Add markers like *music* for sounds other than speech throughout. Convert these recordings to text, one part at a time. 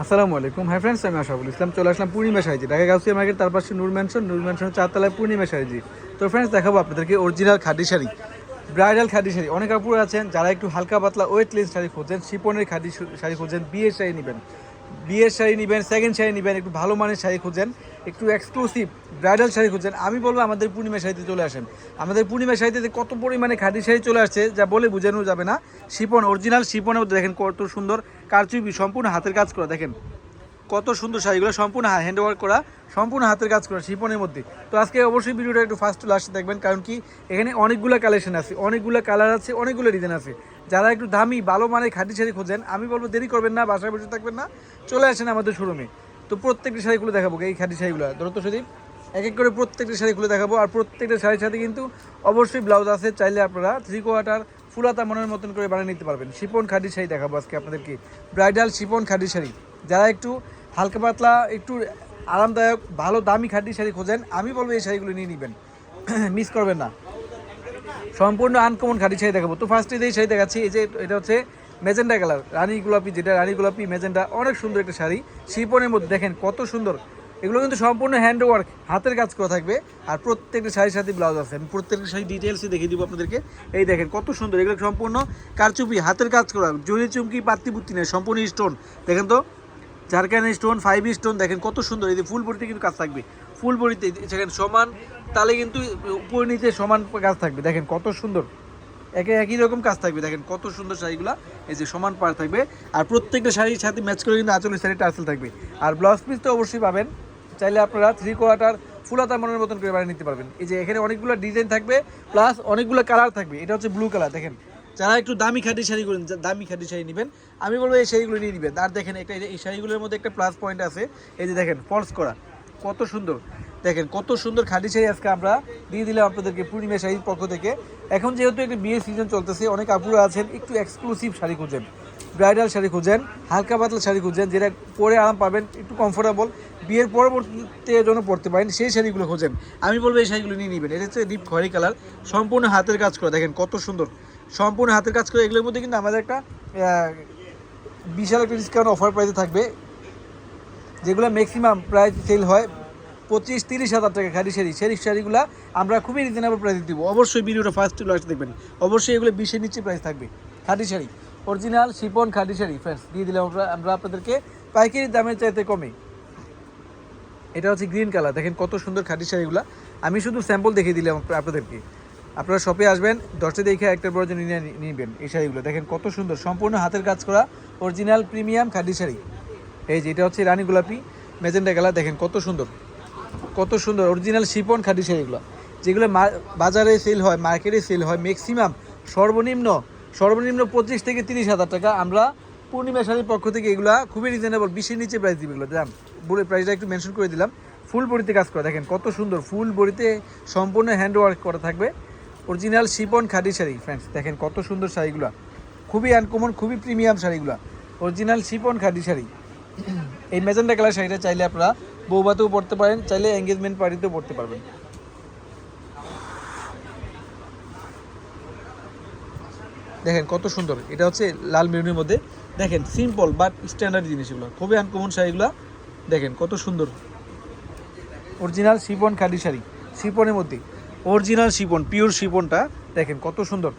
আসসালামু আলাইকুম। Hi friends আমি আশাফুল ইসলাম। চলে আসলাম পূর্ণিমা সাইজি ঢাকা গাউসিয়া মার্কেট, তার পাশে নূর ম্যানশন। নূর ম্যানশনের চারতলায় পূর্ণিমা সাইজি তো ফ্রেন্ডস দেখাবো আপনাদেরকে অরিজিনাল খাদি শাড়ি। ব্রাইডাল খাদি শাড়ি। অনেক আপুর আছেন, যারা একটু হালকা পাতলা ওয়েট লেস শাড়ি খোঁজেন, শিপনের খাদি শাড়ি খোঁজেন, বিয়ের শাড়ি নেবেন। বিয়ের শাড়ি নেবেন সেকেন্ড শাড়ি নেবেন, একটু ভালো মানের শাড়ি খুঁজেন, একটু এক্সক্লুসিভ ব্রাইডাল শাড়ি খুঁজেন। আমি বলব আমাদের পূর্ণিমা শাড়িতে চলে আসেন। আমাদের পূর্ণিমা শাড়িতে কত পরিমাণে খাদি শাড়ি চলে আসছে, যা বলে বোঝানো যাবে না। শিপন অরিজিনাল শিপনের মধ্যে দেখেন কত সুন্দর কারচুপি, সম্পূর্ণ হাতের কাজ করা, দেখেন। কত সুন্দর শাড়িগুলো, সম্পূর্ণ হ্যান্ড ওয়ার্ক করা, সম্পূর্ণ হাতের কাজ করা শিপনের মধ্যে। তো আজকে অবশ্যই ভিডিওটা একটু ফার্স্ট লাস্ট দেখবেন, কারণ কি, এখানে অনেকগুলো কালেকশন আছে, অনেকগুলো কালার আছে, অনেকগুলো ডিজাইন আছে। যারা একটু দামি, ভালো মানের খাঁটি শাড়ি খোঁজেন, আমি বলব দেরি করবেন না, বাসায় বসে থাকবেন না। চলে আসেন আমাদের শোরুমে। তো প্রত্যেকটি শাড়িগুলো দেখাবো, এই খাঁটি শাড়িগুলো। ধরো তো সুদীপ, এক এক করে প্রত্যেকটা শাড়িগুলো দেখাবো, আর প্রত্যেকটা শাড়ির সাথে কিন্তু অবশ্যই ব্লাউজ আছে, চাইলে আপনারা থ্রি কোয়ার্টার ফুলাতা মনের মতন করে বানিয়ে নিতে পারবেন। শিপন খাঁটি শাড়ি দেখাবো আজকে আপনাদেরকে। ব্রাইডাল শিপন খাঁটি শাড়ি। যারা একটু হালকা পাতলা, একটু আরামদায়ক, ভালো দামি খাদি শাড়ি খোঁজেন, আমি বলব এই শাড়িগুলো নিয়ে নেবেন। *clears throat* মিস করবেন না। সম্পূর্ণ আনকমন খাদি শাড়ি দেখাবো। তো ফার্স্টে যেই শাড়ি দেখাচ্ছি, এই যে এটা হচ্ছে মেজেন্ডা কালার রানী গোলাপি, যেটা রানী গোলাপি মেজেন্ডা অনেক সুন্দর একটা শাড়ি। শিপনের মধ্যে দেখেন কত সুন্দর। এগুলো কিন্তু সম্পূর্ণ হ্যান্ড ওয়ার্ক হাতের কাজ করা থাকবে। আর প্রত্যেকটা শাড়ির সাথে ব্লাউজ আছে। আমি প্রত্যেকটা শাড়ি ডিটেলসই দেখিয়ে দিব আপনাদেরকে। এই দেখেন কত সুন্দর, এগুলো সম্পূর্ণ কারচুপি, হাতের কাজ করা। জড়ি, চুমকি, পাত্তি পুত্তি নেই, সম্পূর্ণ স্টোন দেখেন তো ঝাড়খান স্টোন ফাইভ স্টোন দেখেন কত সুন্দর। এই যে ফুল বড়িতে কিন্তু কাজ থাকবে। ফুল বড়িতে সেখানে সমান তাহলে কিন্তু উপর নিচে সমান কাজ থাকবে। দেখেন কত সুন্দর। একে একই রকম কাজ থাকবে। দেখেন কত সুন্দর শাড়িগুলো, এই যে সমান পার থাকবে। আর প্রত্যেকটা শাড়ির সাথে ম্যাচ করে কিন্তু আঁচলের শাড়িটা আসল থাকবে। আর ব্লাউজ পিস তো অবশ্যই পাবেন। চাইলে আপনারা থ্রি কোয়ার্টার ফুলাতা মনের মতন করে বানিয়ে নিতে পারবেন। এই যে এখানে অনেকগুলো ডিজাইন থাকবে, প্লাস অনেকগুলো কালার থাকবে। এটা হচ্ছে ব্লু কালার, দেখেন। যারা একটু দামি খাটি শাড়ি করেন দামি খাটি শাড়ি নেবেন, আমি বলব এই শাড়িগুলো নিয়ে নেবেন। আর দেখেন একটা এই শাড়িগুলোর মধ্যে একটা প্লাস পয়েন্ট আছে। এই যে দেখেন ফলস করা। কত সুন্দর। দেখেন, কত সুন্দর খাটি শাড়ি আজকে আমরা দিয়ে দিলাম আপনাদেরকে পূর্ণিমা শাড়ির পক্ষ থেকে। এখন যেহেতু একটা বিয়ে সিজন চলতেছে, অনেক আপুরা আছেন, একটু এক্সক্লুসিভ শাড়ি খুঁজেন। ব্রাইডাল শাড়ি খুঁজেন, হালকা পাতলা শাড়ি খুঁজেন, যেটা পরে আরাম পাবেন, একটু কমফোর্টেবল বিয়ের পরবর্তীতে যেন পড়তে পারেন, সেই শাড়িগুলো খোঁজেন। আমি বলব এই শাড়িগুলো নিয়ে নেবেন, এটা হচ্ছে ডিপ খয়েরি কালার সম্পূর্ণ হাতের কাজ করা। দেখেন, কত সুন্দর। সম্পূর্ণ হাতের কাজ করে, এগুলোর মধ্যে কিন্তু আমাদের একটা বিশাল একটা ডিসকাউন্ট অফার প্রাইসে থাকবে। যেগুলো ম্যাক্সিমাম প্রায় সেল হয়, পঁচিশ, তিরিশ হাজার টাকা খাদি শাড়ি। সেই শাড়িগুলো আমরা খুবই রিজনেবল প্রাইসে দিব। অবশ্যই ভিডিওটা ফার্স্ট লাস্ট দেখবেন। অবশ্যই এগুলো বিশের নিচে প্রাইস থাকবে। Khadi sari. Original chiffon khadi sari friends দিয়ে দিলাম আমরা আপনাদেরকে পাইকারি দামের চাইতে কমে। এটা হচ্ছে গ্রিন কালার দেখেন কত সুন্দর খাদি শাড়িগুলো। আমি শুধু স্যাম্পল দেখিয়ে দিলাম আপনাদেরকে। আপনারা শপে আসবেন, দশটা দেখে একটা বড় নিয়ে নিবেন এই শাড়িগুলো। দেখেন কত সুন্দর। সম্পূর্ণ হাতের কাজ করা অরিজিনাল প্রিমিয়াম খাদি শাড়ি। এই যে, এটা হচ্ছে রানী গোলাপি মেজেন্ডা কালার, দেখেন কত সুন্দর। কত সুন্দর অরিজিনাল শিপন খাদি শাড়িগুলো। যেগুলো বাজারে সেল হয় মার্কেটে সেল হয় ম্যাক্সিমাম সর্বনিম্ন সর্বনিম্ন পঁচিশ থেকে তিরিশ হাজার টাকা আমরা পূর্ণিমা শাড়ির পক্ষ থেকে এগুলা খুবই রিজনেবল বিশের নিচে প্রাইস দিবে এগুলো। দাম, বলে প্রাইসটা একটু মেনশন করে দিলাম। ফুল বড়িতে কাজ করা, দেখেন কত সুন্দর, ফুল বড়িতে সম্পূর্ণ হ্যান্ড ওয়ার্ক করা থাকবে। Original chiffon khadi sari friends দেখেন কত সুন্দর শাড়িগুলো। খুবই আনকমন খুবই প্রিমিয়াম শাড়িগুলো। Original chiffon khadi sari. এই মেজেন্টা কালার শাড়িটা চাইলে আপনারা বৌবাতেও পড়তে পারেন, চাইলে এঙ্গেজমেন্ট পার্টিতেও পড়তে পারবেন। দেখেন কত সুন্দর, এটা হচ্ছে লাল মেরুনের মধ্যে। দেখেন সিম্পল বাট স্ট্যান্ডার্ড জিনিস এগুলো, খুবই আনকমন শাড়িগুলো। দেখেন কত সুন্দর। অরিজিনাল শিপন খাদি শাড়ি শিপনের মধ্যে। অরিজিনাল শিপন পিওর শিপনটা দেখেন কত সুন্দর।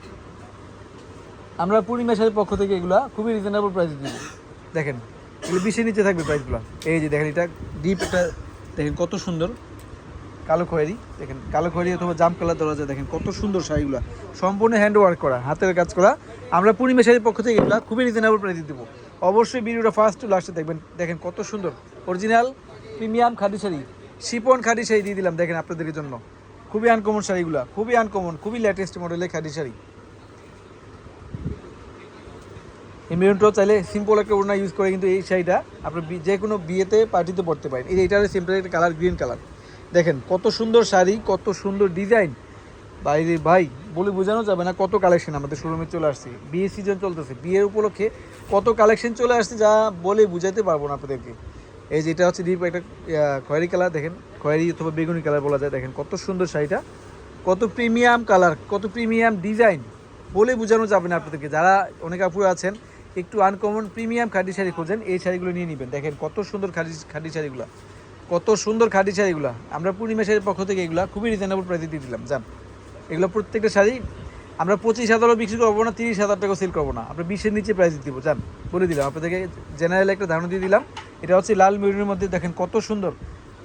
আমরা পূর্ণিমা শাড়ির পক্ষ থেকে এগুলা খুবই রিজনেবল প্রাইসে দিব দেখেন এগুলো বিশের নিচে থাকবে প্রাইসগুলো এই যে দেখেন, এটা ডিপ একটা, দেখেন কত সুন্দর। কালো খয়েরি, দেখেন, কালো খয়েরি অথবা জাম কালার দেওয়া যায় দেখেন কত সুন্দর শাড়িগুলো। সম্পূর্ণ হ্যান্ড ওয়ার্ক করা, হাতের কাজ করা। আমরা পূর্ণিমা শাড়ির পক্ষ থেকে এগুলো খুবই রিজনেবল প্রাইসে দেবো। অবশ্যই ভিডিওটা ফার্স্ট টু লাস্টে দেখবেন, দেখেন কত সুন্দর। Original premium khadi sari, chiffon khadi sari দিয়ে দিলাম, দেখেন আপনাদের জন্য। খুবই আনকমন শাড়িগুলো, খুবই আনকমন খুবই লেটেস্ট মডেলের খাদি শাড়ি। এই মেরুনটাও চাইলে সিম্পল একটা ওড়না ইউজ করে কিন্তু এই শাড়িটা আপনার বি- যে কোনো বিয়েতে পার্টিতে পড়তে পারেন। এই এটার সিম্পল একটা কালার গ্রিন কালার দেখেন কত সুন্দর শাড়ি, কত সুন্দর ডিজাইন বাইরে ভাই, বলে বোঝানো যাবে না কত কালেকশন আমাদের শোরুমে চলে আসছে। বিয়ে সিজন চলতেছে। বিয়ের উপলক্ষে কত কালেকশন চলে আসছে যা বলে বুঝাতে পারব না আপনাদেরকে। এই যে এটা হচ্ছে ডিপ একটা খয়েরি কালার দেখেন। খয়েরি অথবা বেগুনি কালার বলা যায়, দেখেন কত সুন্দর শাড়িটা। কত প্রিমিয়াম কালার কত প্রিমিয়াম ডিজাইন বলে বোঝানো যাবে না আপনাদেরকে। যারা অনেক আপুরা আছেন একটু আনকমন প্রিমিয়াম খাদি শাড়ি খোঁজেন, এই শাড়িগুলো নিয়ে নেবেন। দেখেন কত সুন্দর খাদি খাদি শাড়িগুলো। কত সুন্দর খাদি শাড়িগুলো। আমরা পূর্ণিমা শাড়ির পক্ষ থেকে এগুলো খুবই রিজনেবল প্রাইসে দিয়ে দিলাম। জান এগুলো প্রত্যেকটা শাড়ি আমরা পঁচিশ হাজারও বিক্রি করব না, তিরিশ হাজার টাকা সেল করব না। আমরা বিশের নিচে প্রাইস দিব। জান বলে দিলাম, আপনাদেরকে জেনারেল একটা ধারণা দিয়ে দিলাম। এটা হচ্ছে লাল মেরুনের মধ্যে দেখেন কত সুন্দর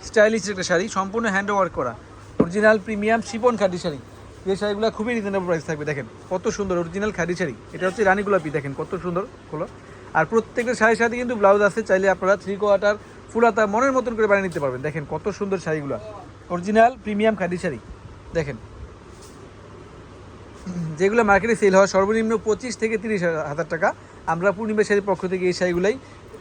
স্টাইলিশ একটা শাড়ি, সম্পূর্ণ হ্যান্ড ওয়ার্ক করা। Original premium chiffon khadi sari. এই শাড়িগুলো খুবই রিজনেবল প্রাইস থাকবে, দেখেন। কত সুন্দর অরিজিনাল খাদি শাড়ি। এটা হচ্ছে রানী গোলাপি, দেখেন, কত সুন্দর হলো আর প্রত্যেকটা শাড়ির সাথে কিন্তু ব্লাউজ আছে, চাইলে আপনারা থ্রি কোয়ার্টার ফুলাতা মনের মতন করে বানিয়ে নিতে পারবেন। দেখেন, কত সুন্দর শাড়িগুলো। Original premium khadi sari. দেখেন। যেগুলো মার্কেটে সেল হয়, সর্বনিম্ন পঁচিশ থেকে তিরিশ হাজার টাকা। আমরা পূর্ণিমা শাড়ির পক্ষ থেকে এই শাড়িগুলাই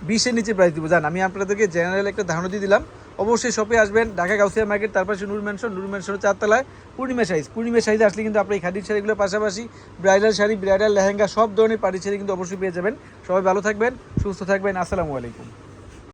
বিশের নিচে প্রাইস দিব। জান, আমি আপনাদেরকে জেনারেল একটা ধারণা দিয়ে দিলাম। অবশ্যই শপে আসবেন। ঢাকা গাউসিয়া মার্কেট তার পাশে নূর ম্যানশন নূর ম্যানশনের চারতলায়। পূর্ণিমা সাইজ পূর্ণিমা সাইজে আসলে কিন্তু আপনি খাদির শাড়িগুলোর পাশাপাশি ব্রাইডাল শাড়ি ব্রাইডাল লেহেঙ্গা সব ধরনের পাটি শাড়ি কিন্তু অবশ্যই পেয়ে যাবেন। সবাই ভালো থাকবেন, সুস্থ থাকবেন। আসসালামু আলাইকুম।